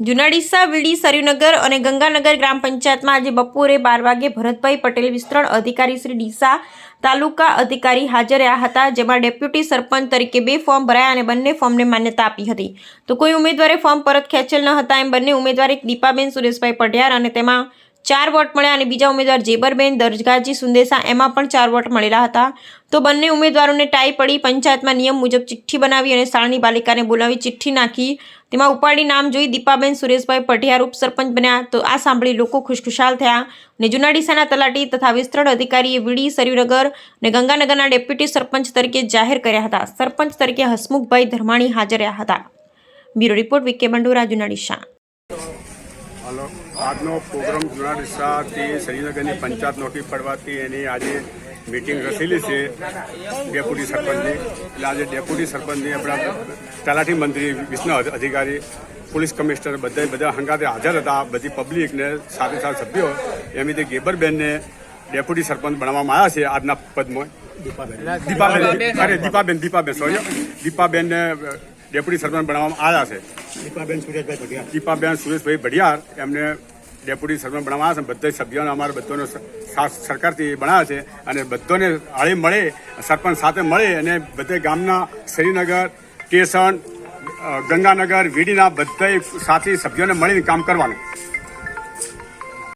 જૂના ડીસા વીડી સરયુનગર અને ગંગાનગર ગ્રામ પંચાયતમાં આજે બપોરે બાર વાગે ભરતભાઈ પટેલ વિસ્તરણ અધિકારી શ્રી ડીસા તાલુકા અધિકારી હાજર રહ્યા હતા, જેમાં ડેપ્યુટી સરપંચ તરીકે બે ફોર્મ ભરાયા અને બંને ફોર્મને માન્યતા આપી હતી. તો કોઈ ઉમેદવારે ફોર્મ પરત ખેંચેલ ન હતા એમ બંને ઉમેદવાર એક દીપાબેન સુરેશભાઈ પઢિયાર અને તેમાં ચાર વોટ મળ્યા અને બીજા ઉમેદવાર જેબરબેન, દરજગાજી, સુંદેસા, એમાં પણ ચાર વોટ મળેલા હતા. તો બંને ઉમેદવારોને ટાઈ પડી. પંચાયતમાં નિયમ મુજબ ચિઠ્ઠી બનાવી અને શાળાની બાલિકાને બોલાવી ચિઠ્ઠી નાખી. તેમાં ઉપાડી નામ જોઈ દીપાબેન, સુરેશભાઈ પઢિયાર ઉપસરપંચ બન્યા. તો આ સાંભળી લોકો ખુશખુશાલ થયા. અને જુનાડીસાના તલાટી તથા વિસ્તરણ અધિકારીએ વીડી સરયુનગર અને ગંગાનગરના ડેપ્યુટી સરપંચ તરીકે જાહેર કર્યા હતા. સરપંચ તરીકે હસમુખભાઈ ધર્માણી હાજર રહ્યા હતા. બ્યુરો રિપોર્ટ વિકે મંડોરા જૂના ડીસા હાલો આજનો પ્રોગ્રામ જૂના ડિસ્સાથી શ્રીનગરની પંચાયત નોટિસ પડવાથી એની આજે મિટિંગ રચેલી છે ડેપ્યુટી સરપંચની. એટલે આજે ડેપ્યુટી સરપંચની આપણા તલાટી મંત્રી વિષ્ણુ અધિકારી પોલીસ કમિશનર બધા બધા હંગાતે હાજર હતા. બધી પબ્લિકને સાથે સાથે સભ્યો એમ તે ગેબરબેનને ડેપ્યુટી સરપંચ બનાવવામાં આવ્યા છે આજના પદમાં. દીપાબેન. અરે દીપાબેન દીપાબેન સોરી દીપાબેનને ડેપ્યુટી સરપંચ બનાવવામાં આવ્યા છે. દીપાબેન સુરેશભાઈ ભડિયાર દીપાબેન સુરેશભાઈ ભડિયાર એમને ડેપ્યુટી સરપંચ બનાવવા છે. બધા સભ્યોને અમારે બધાનો સાથ સરકારથી બનાવ્યા છે અને બધાને આળી મળે સરપંચ સાથે મળે અને બધે ગામના શ્રીનગર સ્ટેશન ગંગાનગર વીડીના બધા સાથી સભ્યોને મળીને કામ કરવાનું.